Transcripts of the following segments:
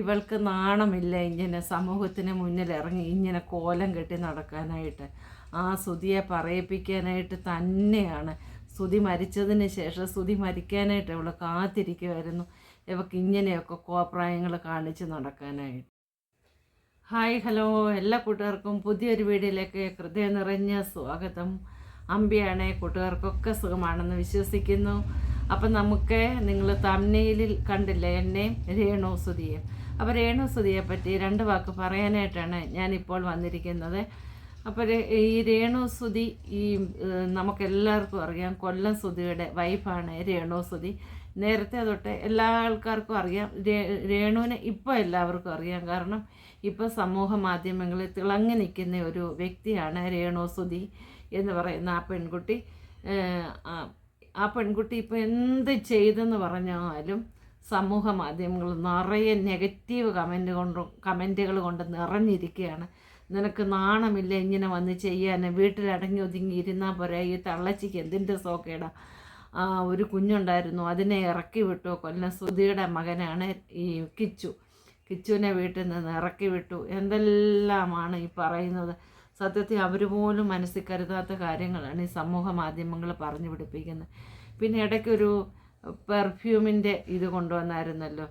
ഇവൾക്ക് നാണമില്ല ഇങ്ങനെ സമൂഹത്തിന് മുന്നിൽ ഇറങ്ങി ഇങ്ങനെ കോലം കെട്ടി നടക്കാനായിട്ട്. ആ സ്തുതിയെ പറയിപ്പിക്കാനായിട്ട് തന്നെയാണ്. സ്തുതി മരിച്ചതിന് ശേഷം സ്തുതി മരിക്കാനായിട്ട് അവൾ കാത്തിരിക്കുമായിരുന്നു ഇവൾക്ക് ഇങ്ങനെയൊക്കെ കോപ്രായങ്ങൾ കാണിച്ച് നടക്കാനായിട്ട്. Hi hello. എല്ലാ കൂട്ടുകാർക്കും പുതിയൊരു വീഡിയോയിലേക്ക് ഹൃദയം നിറഞ്ഞ സ്വാഗതം. അമ്പിയാണ് കൂട്ടുകാർക്കൊക്കെ സുഖമാണെന്ന് വിശ്വസിക്കുന്നു. അപ്പം നമുക്ക് നിങ്ങൾ തമ്നയിലിൽ കണ്ടില്ലേ എന്നെയും രേണു സുധിയും? അപ്പോൾ രേണു പറ്റി രണ്ട് വാക്ക് പറയാനായിട്ടാണ് ഞാനിപ്പോൾ വന്നിരിക്കുന്നത്. അപ്പോൾ ഈ രേണുസുതി ഈ നമുക്കെല്ലാവർക്കും അറിയാം കൊല്ലം സുതിയുടെ വൈഫാണ് രേണുസുതി നേരത്തെ തൊട്ട് എല്ലാ ആൾക്കാർക്കും അറിയാം. രേണുവിനെ ഇപ്പോൾ എല്ലാവർക്കും അറിയാം. കാരണം ഇപ്പോൾ സമൂഹ മാധ്യമങ്ങളിൽ തിളങ്ങി നിൽക്കുന്ന ഒരു വ്യക്തിയാണ് രേണുസുതി എന്ന് പറയുന്ന ആ പെൺകുട്ടി. ആ പെൺകുട്ടി ഇപ്പോൾ എന്ത് ചെയ്തെന്ന് പറഞ്ഞാലും സമൂഹ മാധ്യമങ്ങൾ നിറയെ നെഗറ്റീവ് കമന്റ് കൊണ്ടും കമന്റുകൾ കൊണ്ട് നിറഞ്ഞിരിക്കുകയാണ്. നിനക്ക് നാണമില്ല ഇങ്ങനെ വന്ന് ചെയ്യാൻ വീട്ടിലടങ്ങി ഒതുങ്ങി ഇരുന്നാൽ പോരാ. ഈ തള്ളച്ചിക്ക് എന്തിന്റെ സോക്കേടാ? ഒരു കുഞ്ഞുണ്ടായിരുന്നു. അതിനെ ഇറക്കി വിട്ടു. കൊല്ലം സുധിയുടെ മകനാണ് ഈ കിച്ചു. കിച്ചുവിനെ വീട്ടിൽ നിന്ന് ഇറക്കി വിട്ടു. എന്തെല്ലാമാണ് ഈ പറയുന്നത്? സത്യത്തിൽ അവർ പോലും മനസ്സിൽ കരുതാത്ത കാര്യങ്ങളാണ് ഈ സമൂഹ മാധ്യമങ്ങൾ പറഞ്ഞു പിടിപ്പിക്കുന്നത്. പിന്നെ ഇടയ്ക്കൊരു പെർഫ്യൂമിന്റെ ഇത് കൊണ്ടുവന്നായിരുന്നല്ലോ.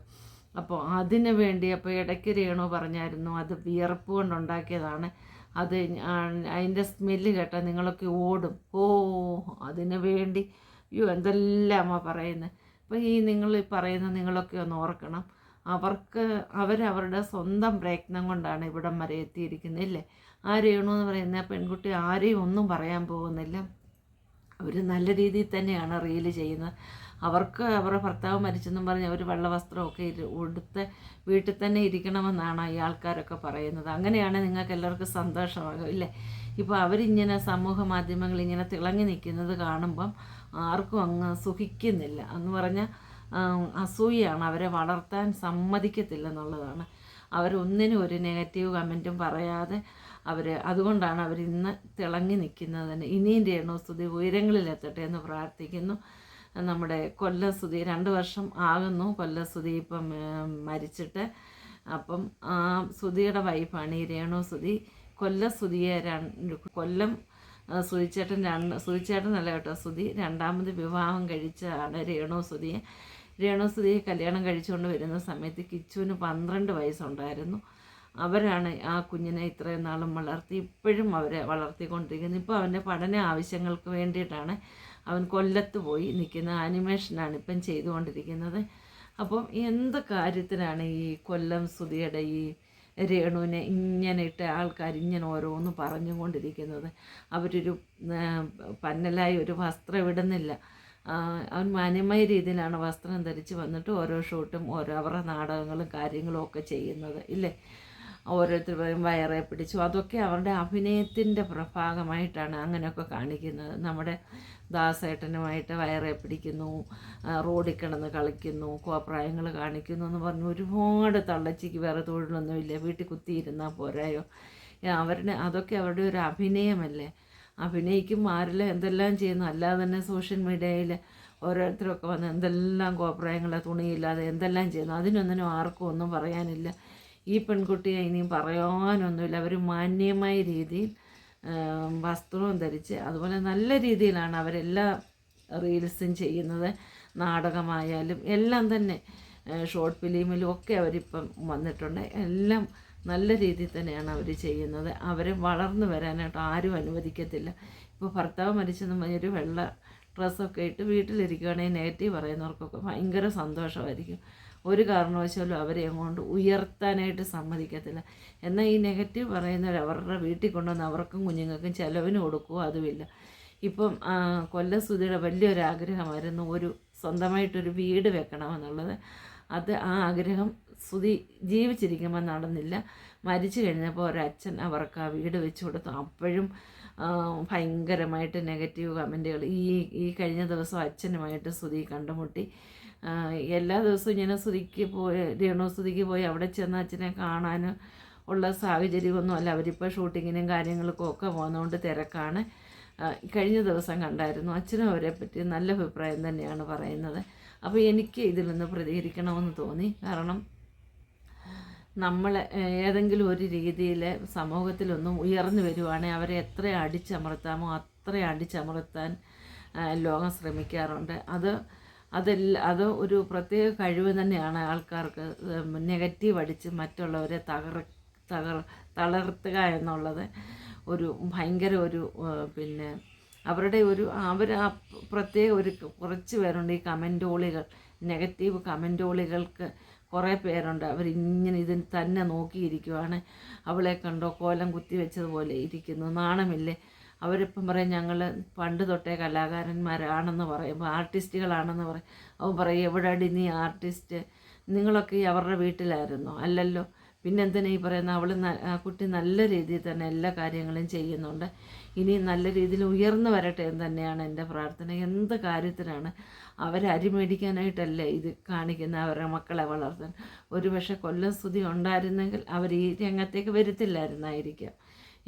അപ്പോൾ അതിന് വേണ്ടി അപ്പോൾ ഇടയ്ക്ക് രേണു പറഞ്ഞായിരുന്നു അത് വിയർപ്പ് കൊണ്ടുണ്ടാക്കിയതാണ്. അത് അതിന്റെ സ്മെല്ല് കേട്ടാൽ നിങ്ങളൊക്കെ ഓടും. ഓ അതിന് വേണ്ടി. അയ്യോ എന്തെല്ലാം അമ്മ പറയുന്നത് അപ്പോൾ ഈ നിങ്ങൾ പറയുന്ന നിങ്ങളൊക്കെ ഒന്ന് ഓർക്കണം. അവർക്ക് അവരവരുടെ സ്വന്തം പ്രയത്നം കൊണ്ടാണ് ഇവിടം വരെ എത്തിയിരിക്കുന്നത് ഇല്ലേ? ആ രേണു എന്ന് പറയുന്ന പെൺകുട്ടി ആരെയും ഒന്നും പറയാൻ പോകുന്നില്ല. അവർ നല്ല രീതിയിൽ തന്നെയാണ് റീൽ ചെയ്യുന്നത്. അവർക്ക് അവരുടെ ഭർത്താവ് മരിച്ചെന്നും പറഞ്ഞ് അവർ വെള്ളവസ്ത്രമൊക്കെ ഉടുത്ത് വീട്ടിൽ തന്നെ ഇരിക്കണമെന്നാണ് ഈ ആൾക്കാരൊക്കെ പറയുന്നത്. അങ്ങനെയാണ് നിങ്ങൾക്ക് എല്ലാവർക്കും സന്തോഷമാകും ഇല്ലേ? ഇപ്പോൾ അവരിങ്ങനെ സമൂഹ മാധ്യമങ്ങൾ ഇങ്ങനെ തിളങ്ങി നിൽക്കുന്നത് കാണുമ്പം ആർക്കും അങ്ങ് സുഖിക്കുന്നില്ല. എന്ന് പറഞ്ഞാൽ അസൂയാണ് അവരെ വളർത്താൻ സമ്മതിക്കത്തില്ല എന്നുള്ളതാണ് അവരൊന്നിനും ഒരു നെഗറ്റീവ് കമന്റും പറയാതെ അവർ അതുകൊണ്ടാണ് അവർ ഇന്ന് തിളങ്ങി നിൽക്കുന്നത് തന്നെ. ഇനിയും രേണുസ്തുതി ഉയരങ്ങളിലെത്തട്ടെ എന്ന് പ്രാർത്ഥിക്കുന്നു. നമ്മുടെ കൊല്ലസ്തുതി രണ്ട് വർഷം ആകുന്നു കൊല്ലസ്തുതി ഇപ്പം മരിച്ചിട്ട്. അപ്പം ആ സുതിയുടെ വൈഫാണ് ഈ രേണുസുതി കൊല്ലസ്തുതിയെ രണ്ട് കൊല്ലം സുതിച്ചേട്ടൻ രണ്ട് സുധിച്ചേട്ടനല്ല കേട്ടോ സുതി രണ്ടാമത് വിവാഹം കഴിച്ചാണ് രേണുസുതിയെ രേണുസുതിയെ കല്യാണം കഴിച്ചുകൊണ്ട് വരുന്ന സമയത്ത് കിച്ചുവിന് പന്ത്രണ്ട് വയസ്സുണ്ടായിരുന്നു. അവരാണ് ആ കുഞ്ഞിനെ ഇത്രയും നാളും വളർത്തി ഇപ്പോഴും അവരെ വളർത്തിക്കൊണ്ടിരിക്കുന്നത് ഇപ്പോൾ അവന്റെ പഠന ആവശ്യങ്ങൾക്ക് വേണ്ടിയിട്ടാണ് അവൻ കൊല്ലത്ത് പോയി നിൽക്കുന്ന ആനിമേഷനാണ് ഇപ്പം ചെയ്തുകൊണ്ടിരിക്കുന്നത്. അപ്പം എന്ത് കാര്യത്തിനാണ് ഈ കൊല്ലം സുധിയുടെ ഈ രേണുവിനെ ഇങ്ങനെ ഇട്ട് ആൾക്കാർ ഇങ്ങനെ ഓരോന്ന് പറഞ്ഞുകൊണ്ടിരിക്കുന്നത്? അവരൊരു പന്നലായി ഒരു വസ്ത്രം ഇടുന്നില്ല. അവൻ മാന്യമായ രീതിയിലാണ് വസ്ത്രം ധരിച്ച് വന്നിട്ട് ഓരോ ഷൂട്ടും ഓരോ അവരുടെ നാടകങ്ങളും കാര്യങ്ങളും ഒക്കെ ചെയ്യുന്നത് ഇല്ലേ? ഓരോരുത്തർ പറയും വയറെ പിടിച്ചു. അതൊക്കെ അവരുടെ അഭിനയത്തിന്റെ പ്രഭാഗമായിട്ടാണ് അങ്ങനെയൊക്കെ കാണിക്കുന്നത്. നമ്മുടെ ദാസേട്ടനുമായിട്ട് വയറെ പിടിക്കുന്നു റോഡിൽ കിടന്ന് കളിക്കുന്നു കോപ്രായങ്ങൾ കാണിക്കുന്നു എന്ന് പറഞ്ഞ് ഒരുപാട് തള്ളച്ചിക്ക് വേറെ തൊഴിലൊന്നുമില്ല വീട്ടിൽ കുത്തിയിരുന്നാൽ പോരായോ? അവരുടെ അതൊക്കെ അവരുടെ ഒരു അഭിനയമല്ലേ? അഭിനയിക്കും ആരെല്ലാം എന്തെല്ലാം ചെയ്യുന്നു? അല്ലാതെ തന്നെ സോഷ്യൽ മീഡിയയിൽ ഓരോരുത്തരൊക്കെ വന്ന് എന്തെല്ലാം കോപ്രായങ്ങളെ തുണിയില്ലാതെ എന്തെല്ലാം ചെയ്യുന്നു? അതിനൊന്നിനും ആർക്കും ഒന്നും പറയാനില്ല. ഈ പെൺകുട്ടിയെ ഇനി പറയാനൊന്നുമില്ല. അവർ മാന്യമായ രീതിയിൽ വസ്ത്രവും ധരിച്ച് അതുപോലെ നല്ല രീതിയിലാണ് അവരെല്ലാ റീൽസും ചെയ്യുന്നത്. നാടകമായാലും എല്ലാം തന്നെ ഷോർട്ട് ഫിലിമിലും ഒക്കെ അവരിപ്പം വന്നിട്ടുണ്ട്. എല്ലാം നല്ല രീതിയിൽ തന്നെയാണ് അവർ ചെയ്യുന്നത്. അവരെ വളർന്നു വരാനായിട്ട് ആരും അനുവദിക്കത്തില്ല. ഇപ്പോൾ ഭർത്താവ് മരിച്ചെന്ന് പറഞ്ഞൊരു വെള്ള ഡ്രസ്സൊക്കെ ഇട്ട് വീട്ടിലിരിക്കുകയാണെങ്കിൽ നെഗറ്റീവ് പറയുന്നവർക്കൊക്കെ ഭയങ്കര സന്തോഷമായിരിക്കും. ഒരു കാരണവശാലും അവരെ അങ്ങോട്ട് ഉയർത്താനായിട്ട് സമ്മതിക്കത്തില്ല. എന്നാൽ ഈ നെഗറ്റീവ് പറയുന്നവർ അവരുടെ വീട്ടിൽ കൊണ്ടുവന്ന് അവർക്കും കുഞ്ഞുങ്ങൾക്കും ചിലവിന് കൊടുക്കുകയോ അതുമില്ല. ഇപ്പം കൊല്ലസുതിയുടെ കൊല്ലസുധിയുടെ വലിയൊരു ആഗ്രഹമായിരുന്നു ഒരു സ്വന്തമായിട്ടൊരു വീട് വെക്കണമെന്നുള്ളത്. അത് ആ ആഗ്രഹം സുതി ജീവിച്ചിരിക്കുമ്പോൾ നടന്നില്ല. മരിച്ചു കഴിഞ്ഞപ്പോൾ ഒരച്ഛൻ അവർക്ക് ആ വീട് വെച്ച് കൊടുത്തു. അപ്പോഴും ഭയങ്കരമായിട്ട് നെഗറ്റീവ് കമന്റുകൾ ഈ ഈ കഴിഞ്ഞ ദിവസം അച്ഛനുമായിട്ട് സുതി കണ്ടുമുട്ടി. എല്ലാ ദിവസവും ഇങ്ങനെ സ്തുതിക്ക് പോയി രേണു സ്തുതിക്ക് പോയി അവിടെ ചെന്ന് അച്ഛനെ കാണാൻ ഉള്ള സാഹചര്യമൊന്നും അല്ല അവരിപ്പോൾ ഷൂട്ടിങ്ങിനും കാര്യങ്ങൾക്കും ഒക്കെ പോകുന്നതുകൊണ്ട് തിരക്കാണ്. കഴിഞ്ഞ ദിവസം കണ്ടായിരുന്നു. അച്ഛനും അവരെ പറ്റി നല്ല അഭിപ്രായം തന്നെയാണ് പറയുന്നത്. അപ്പോൾ എനിക്ക് ഇതിൽ നിന്ന് പ്രതികരിക്കണമെന്ന് തോന്നി. കാരണം നമ്മൾ ഏതെങ്കിലും ഒരു രീതിയിൽ സമൂഹത്തിലൊന്നും ഉയർന്നു വരുവാണെങ്കിൽ അവരെ എത്ര അടിച്ചമർത്താമോ അത്ര അടിച്ചമർത്താൻ ലോകം ശ്രമിക്കാറുണ്ട്. അത് അതെല്ല അത് ഒരു പ്രത്യേക കഴിവ് തന്നെയാണ് ആൾക്കാർക്ക് നെഗറ്റീവ് അടിച്ച് മറ്റുള്ളവരെ തകർ തകർ തളർത്തുക എന്നുള്ളത് ഒരു ഭയങ്കര ഒരു പിന്നെ അവരുടെ ഒരു അവർ ആ പ്രത്യേക ഒരു കുറച്ച് പേരുണ്ട് ഈ കമന്റോളികൾ നെഗറ്റീവ് കമന്റോളികൾക്ക് കുറേ പേരുണ്ട്. അവരിങ്ങനെ ഇതിന് തന്നെ നോക്കിയിരിക്കുവാണ്. അവളെ കണ്ടോ കോലം കുത്തി വെച്ചതുപോലെ ഇരിക്കുന്നു. നാണമില്ലേ? അവരിപ്പം പറയും ഞങ്ങൾ പണ്ട് തൊട്ടേ കലാകാരന്മാരാണെന്ന് പറയും ആർട്ടിസ്റ്റുകളാണെന്ന് പറയും. അവൻ പറയും എവിടെ നീ ആർട്ടിസ്റ്റ്? നിങ്ങളൊക്കെ ഈ അവരുടെ വീട്ടിലായിരുന്നു? അല്ലല്ലോ. പിന്നെന്തിനാ ഈ പറയുന്ന അവൾ ആ കുട്ടി നല്ല രീതിയിൽ തന്നെ എല്ലാ കാര്യങ്ങളും ചെയ്യുന്നുണ്ട്. ഇനി നല്ല രീതിയിൽ ഉയർന്നു വരട്ടെ എന്ന് തന്നെയാണ് എന്റെ പ്രാർത്ഥന. എന്ത് കാര്യത്തിനാണ് അവരെ അരിമേടിക്കാനായിട്ടല്ലേ ഇത് കാണിക്കുന്ന അവരുടെ മക്കളെ വളർത്താൻ. ഒരുപക്ഷെ കൊല്ലം സ്തുതി ഉണ്ടായിരുന്നെങ്കിൽ അവർ ഈ രംഗത്തേക്ക് വരുത്തില്ലായിരുന്നായിരിക്കാം.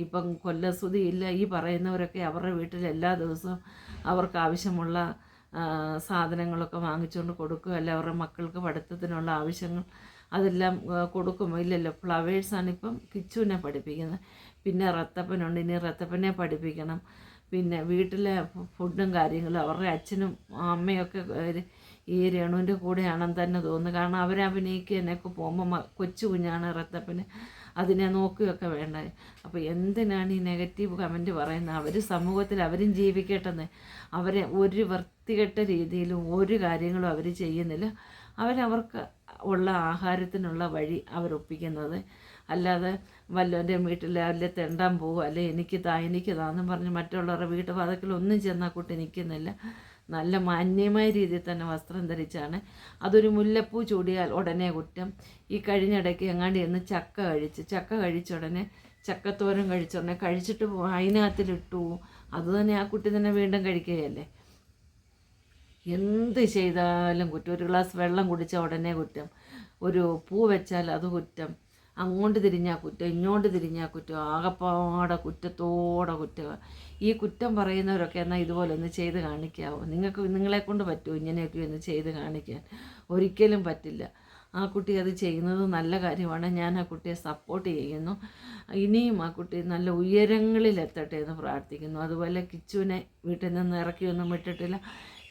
ഇപ്പം കൊല്ലസ്തുതിയില്ല ഈ പറയുന്നവരൊക്കെ അവരുടെ വീട്ടിൽ എല്ലാ ദിവസവും അവർക്ക് ആവശ്യമുള്ള സാധനങ്ങളൊക്കെ വാങ്ങിച്ചുകൊണ്ട് കൊടുക്കും അല്ല അവരുടെ മക്കൾക്ക് പഠിത്തത്തിനുള്ള ആവശ്യങ്ങൾ അതെല്ലാം കൊടുക്കും. ഇല്ലല്ലോ ഫ്ലവേഴ്സാണ് ഇപ്പം കിച്ചുവിനെ പഠിപ്പിക്കുന്നത്. പിന്നെ റത്തപ്പനുണ്ട്. ഇനി റത്തപ്പനെ പഠിപ്പിക്കണം. പിന്നെ വീട്ടിലെ ഫുഡും കാര്യങ്ങളും അവരുടെ അച്ഛനും അമ്മയൊക്കെ ഈ രേണുവിന്റെ കൂടെയാണെന്ന് തന്നെ തോന്നുന്നു. കാരണം അവർ എന്നൊക്കെ പോകുമ്പോൾ കൊച്ചു കുഞ്ഞാണ് റത്തപ്പന് അതിനെ നോക്കുകയൊക്കെ വേണ്ട? അപ്പോൾ എന്തിനാണ് ഈ നെഗറ്റീവ് കമന്റ് പറയുന്നത്? അവർ സമൂഹത്തിൽ അവരും ജീവിക്കട്ടെന്ന്. അവരെ ഒരു വൃത്തികെട്ട രീതിയിലും ഒരു കാര്യങ്ങളും അവർ ചെയ്യുന്നില്ല. അവരവർക്ക് ഉള്ള ആഹാരത്തിനുള്ള വഴി അവരൊപ്പിക്കുന്നത് അല്ലാതെ വല്ലവന്റെ വീട്ടിൽ അല്ലെ തെണ്ടാൻ പോകും അല്ലെ എനിക്ക് താ എനിക്ക് താന്നും പറഞ്ഞ് മറ്റുള്ളവരുടെ വീട്ടു ഒന്നും ചെന്നാൽ കുട്ടി നിൽക്കുന്നില്ല നല്ല മാന്യമായ രീതിയിൽ തന്നെ വസ്ത്രം ധരിച്ചാണ്. അതൊരു മുല്ലപ്പൂ ചൂടിയാൽ ഉടനെ കുറ്റം. ഈ കഴിഞ്ഞിടയ്ക്ക് എങ്ങാണ്ട് ചെന്ന് ചക്ക കഴിച്ച് ചക്ക കഴിച്ച ഉടനെ ചക്കത്തോരം കഴിച്ച ഉടനെ കഴിച്ചിട്ട് അതിനകത്തിലിട്ടു. അതുതന്നെ ആ കുട്ടി തന്നെ വീണ്ടും കഴിക്കുകയല്ലേ? എന്ത് ചെയ്താലും കുറ്റം. ഒരു ഗ്ലാസ് വെള്ളം കുടിച്ചാൽ ഉടനെ കുറ്റം. ഒരു പൂ വെച്ചാൽ അത് കുറ്റം. അങ്ങോട്ട് തിരിഞ്ഞാൽ കുറ്റം ഇങ്ങോട്ട് തിരിഞ്ഞാൽ കുറ്റം ആകപ്പാടെ കുറ്റത്തോടെ കുറ്റം. ഈ കുറ്റം പറയുന്നവരൊക്കെ എന്നാൽ ഇതുപോലെ ഒന്ന് ചെയ്ത് കാണിക്കാവോ? നിങ്ങൾക്ക് കൊണ്ട് പറ്റുമോ ഇങ്ങനെയൊക്കെ ഒന്ന് ചെയ്ത് കാണിക്കാൻ? ഒരിക്കലും പറ്റില്ല. ആ കുട്ടി അത് ചെയ്യുന്നത് നല്ല കാര്യമാണ്. ഞാൻ ആ കുട്ടിയെ സപ്പോർട്ട് ചെയ്യുന്നു. ഇനിയും ആ കുട്ടി നല്ല ഉയരങ്ങളിൽ എത്തട്ടെ എന്ന് പ്രാർത്ഥിക്കുന്നു. അതുപോലെ കിച്ചുവിനെ വീട്ടിൽ നിന്ന് ഇറക്കിയൊന്നും വിട്ടിട്ടില്ല.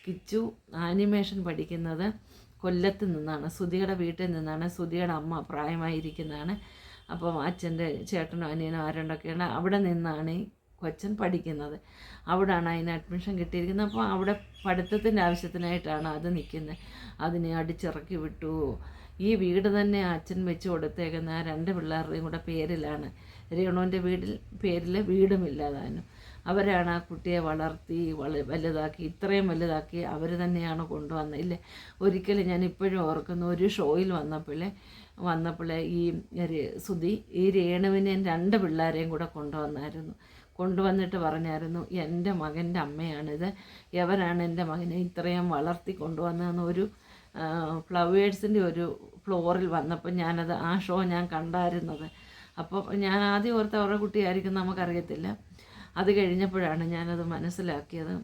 കിച്ചു ആനിമേഷൻ പഠിക്കുന്നത് കൊല്ലത്ത് നിന്നാണ് സുധിയുടെ വീട്ടിൽ നിന്നാണ് സുധിയുടെ അമ്മ പ്രായമായിരിക്കുന്നതാണ്. അപ്പം അച്ഛന്റെ ചേട്ടനോ അനിയനോ ആരുണ്ടൊക്കെയാണ് അവിടെ നിന്നാണ് കൊച്ചൻ പഠിക്കുന്നത്. അവിടാണ് അതിന് അഡ്മിഷൻ കിട്ടിയിരിക്കുന്നത്. അപ്പോൾ അവിടെ പഠിത്തത്തിന്റെ ആവശ്യത്തിനായിട്ടാണ് അത് നിൽക്കുന്നത്. അതിനെ അടിച്ചിറക്കി വിട്ടു. ഈ വീട് തന്നെ അച്ഛൻ വെച്ച് കൊടുത്തേക്കുന്ന രണ്ട് പിള്ളേരുടെയും കൂടെ പേരിലാണ്. രേണുവിന്റെ വീട്ടിൽ പേരിൽ വീടുമില്ലാതാനും അവരാണ് ആ കുട്ടിയെ വളർത്തി വലുതാക്കി ഇത്രയും വലുതാക്കി അവർ തന്നെയാണ് കൊണ്ടുവന്നത്. ഇല്ലേ? ഒരിക്കലും ഞാൻ ഇപ്പോഴും ഓർക്കുന്നു ഒരു ഷോയിൽ വന്നപ്പോഴേ വന്നപ്പോഴേ ഈ സുധി ഈ രേണുവിനെ രണ്ട് പിള്ളേരെയും കൂടെ കൊണ്ടുവന്നായിരുന്നു. കൊണ്ടുവന്നിട്ട് പറഞ്ഞായിരുന്നു എന്റെ മകന്റെ അമ്മയാണിത്. എവരാണ് എന്റെ മകനെ ഇത്രയും വളർത്തി കൊണ്ടുവന്നതെന്ന്? ഒരു ഫ്ലവേഴ്സിന്റെ ഒരു ഫ്ലോറിൽ വന്നപ്പോൾ ഞാനത് ആ ഷോ ഞാൻ കണ്ടായിരുന്നത്. അപ്പോൾ ഞാൻ ആദ്യം ഓർത്ത് അവരുടെ കുട്ടിയായിരിക്കും നമുക്കറിയത്തില്ല. അത് കഴിഞ്ഞപ്പോഴാണ് ഞാനത് മനസ്സിലാക്കിയത്.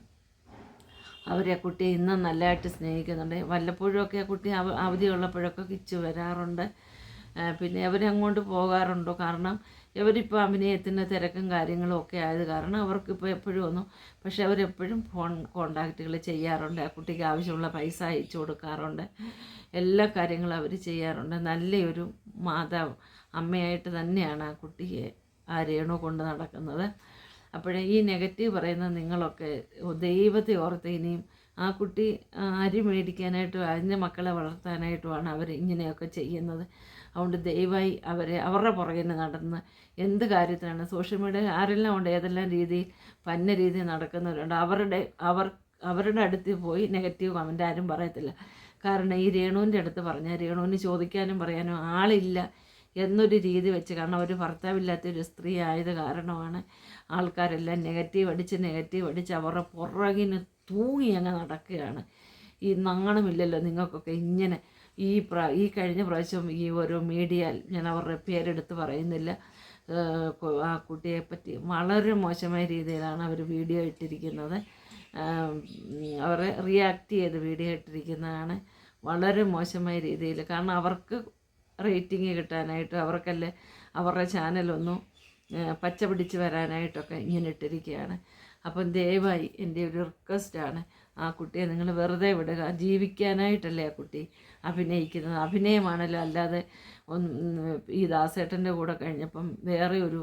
അവരെ കുട്ടിയെ ഇന്നും നല്ലതായിട്ട് സ്നേഹിക്കുന്നുണ്ട്. വല്ലപ്പോഴുമൊക്കെ ആ കുട്ടി അവ അവധിയുള്ളപ്പോഴൊക്കെ കിച്ചു വരാറുണ്ട്. പിന്നെ അവരങ്ങോട്ട് പോകാറുണ്ടോ? കാരണം ഇവരിപ്പോൾ അഭിനയത്തിന്റെ തിരക്കും കാര്യങ്ങളും ഒക്കെ ആയത് കാരണം അവർക്കിപ്പോൾ എപ്പോഴും ഒന്നും പക്ഷെ അവരെപ്പോഴും ഫോൺ കോണ്ടാക്റ്റുകൾ ചെയ്യാറുണ്ട്. ആ കുട്ടിക്ക് ആവശ്യമുള്ള പൈസ അയച്ചു കൊടുക്കാറുണ്ട്. എല്ലാ കാര്യങ്ങളും അവർ ചെയ്യാറുണ്ട്. നല്ലൊരു മാതാവ് അമ്മയായിട്ട് തന്നെയാണ് ആ കുട്ടിയെ ആ രേണു കൊണ്ട് നടക്കുന്നത്. അപ്പോഴേ ഈ നെഗറ്റീവ് പറയുന്നത് നിങ്ങളൊക്കെ ദൈവത്തെ ഓർത്ത് ഇനിയും ആ കുട്ടി അരി മേടിക്കാനായിട്ടും അതിന്റെ മക്കളെ വളർത്താനായിട്ടുമാണ് അവർ ഇങ്ങനെയൊക്കെ ചെയ്യുന്നത്. അതുകൊണ്ട് ദയവായി അവരെ അവരുടെ പുറകിന് നടന്ന് എന്ത് കാര്യത്തിനാണ് സോഷ്യൽ മീഡിയ ആരെല്ലാം ഉണ്ട് ഏതെല്ലാം രീതിയിൽ പന്ന രീതിയിൽ നടക്കുന്നവരുണ്ട് അവരുടെ അവർ അവരുടെ അടുത്ത് പോയി നെഗറ്റീവ് കമന്റ് ആരും പറയത്തില്ല. കാരണം ഈ രേണുവിന്റെ അടുത്ത് പറഞ്ഞാൽ രേണുവിന് ചോദിക്കാനും പറയാനും ആളില്ല. എന്നൊരു രീതി വെച്ച്. കാരണം ഒരു ഭർത്താവില്ലാത്തൊരു സ്ത്രീ ആയത് കാരണമാണ് ആൾക്കാരെല്ലാം നെഗറ്റീവ് അടിച്ച് നെഗറ്റീവ് അടിച്ച് അവരുടെ പുറകിന് തൂങ്ങി അങ്ങ് നടക്കുകയാണ്. ഈ നാണമില്ലല്ലോ നിങ്ങൾക്കൊക്കെ ഇങ്ങനെ ഈ പ്ര ഈ കഴിഞ്ഞ പ്രാവശ്യം ഈ ഒരു മീഡിയ ഞാൻ അവരുടെ പേരെടുത്ത് പറയുന്നില്ല. ആ കുട്ടിയെ പറ്റി വളരെ മോശമായ രീതിയിലാണ് അവർ വീഡിയോ ഇട്ടിരിക്കുന്നത്. അവരെ റിയാക്ട് ചെയ്ത് വീഡിയോ ഇട്ടിരിക്കുന്നതാണ് വളരെ മോശമായ രീതിയിൽ. കാരണം അവർക്ക് റേറ്റിംഗ് കിട്ടാനായിട്ട് അവർക്കല്ലേ അവരുടെ ചാനലൊന്നും പച്ച പിടിച്ച് വരാനായിട്ടൊക്കെ ഇങ്ങനെ ഇട്ടിരിക്കുകയാണ്. അപ്പം ദയവായി എന്റെ ഒരു റിക്വസ്റ്റാണ് ആ കുട്ടിയെ നിങ്ങൾ വെറുതെ വിടുക. ജീവിക്കാനായിട്ടല്ലേ ആ കുട്ടി അഭിനയിക്കുന്നത്. അഭിനയമാണല്ലോ അല്ലാതെ ഈ ദാസേട്ടന്റെ കൂടെ കഴിഞ്ഞപ്പം വേറെ ഒരു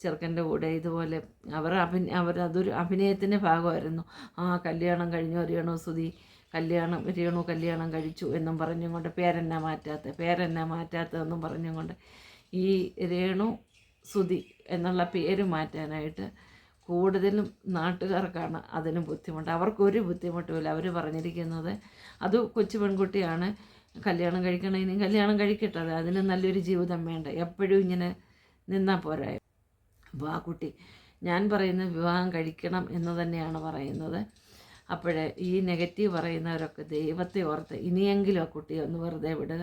ചെറുക്കന്റെ കൂടെ ഇതുപോലെ അവർ അഭിന അവർ അതൊരു അഭിനയത്തിന്റെ ഭാഗമായിരുന്നു. ആ കല്യാണം കഴിഞ്ഞു രേണു സുധി? കല്യാണം രേണു കല്യാണം കഴിച്ചു എന്നും പറഞ്ഞും കൊണ്ട് പേരെന്നെ മാറ്റാത്ത പേരെന്നാ മാറ്റാത്തതെന്നും പറഞ്ഞും കൊണ്ട് ഈ രേണു സുതി എന്നുള്ള പേര് മാറ്റാനായിട്ട് കൂടുതലും നാട്ടുകാർക്കാണ് അതിന് ബുദ്ധിമുട്ട്. അവർക്കൊരു ബുദ്ധിമുട്ടുമില്ല. അവർ പറഞ്ഞിരിക്കുന്നത് അത് കൊച്ചു പെൺകുട്ടിയാണ് കല്യാണം കഴിക്കണം കല്യാണം കഴിക്കട്ടെ അതിന് നല്ലൊരു ജീവിതം വേണ്ട? എപ്പോഴും ഇങ്ങനെ നിന്നാൽ പോരായ അപ്പോൾ ആ കുട്ടി ഞാൻ പറയുന്നത് വിവാഹം കഴിക്കണം എന്ന് തന്നെയാണ് പറയുന്നത്. അപ്പോഴേ ഈ നെഗറ്റീവ് പറയുന്നവരൊക്കെ ദൈവത്തെ ഓർത്ത് ഇനിയെങ്കിലും ആ കുട്ടിയെ ഒന്ന് വെറുതെ വിടുക.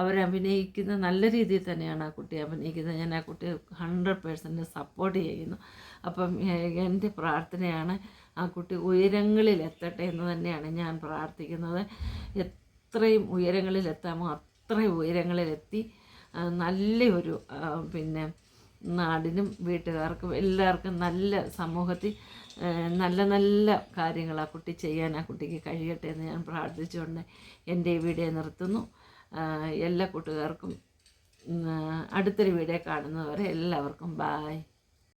അവരഭിനയിക്കുന്ന നല്ല രീതിയിൽ തന്നെയാണ് ആ കുട്ടി അഭിനയിക്കുന്നത്. ഞാൻ ആ കുട്ടിയെ ഹൺഡ്രഡ് പേഴ്സന്റ് സപ്പോർട്ട് ചെയ്യുന്നു. അപ്പം എന്റെ പ്രാർത്ഥനയാണ് ആ കുട്ടി ഉയരങ്ങളിൽ എത്തട്ടെ എന്ന് തന്നെയാണ് ഞാൻ പ്രാർത്ഥിക്കുന്നത്. എത്രയും ഉയരങ്ങളിൽ എത്താമോ അത്രയും ഉയരങ്ങളിലെത്തി നല്ലൊരു പിന്നെ നാടിനും വീട്ടുകാർക്കും എല്ലാവർക്കും നല്ല സമൂഹത്തിൽ നല്ല നല്ല കാര്യങ്ങൾ ആ കുട്ടി ചെയ്യാൻ ആ കുട്ടിക്ക് കഴിയട്ടെ എന്ന് ഞാൻ പ്രാർത്ഥിച്ചുകൊണ്ട് എന്റെ ഈ വീഡിയോ നിർത്തുന്നു. എല്ലാ കൂട്ടുകാർക്കും അടുത്തൊരു വീഡിയോ കാണുന്നവരെ എല്ലാവർക്കും ബായ്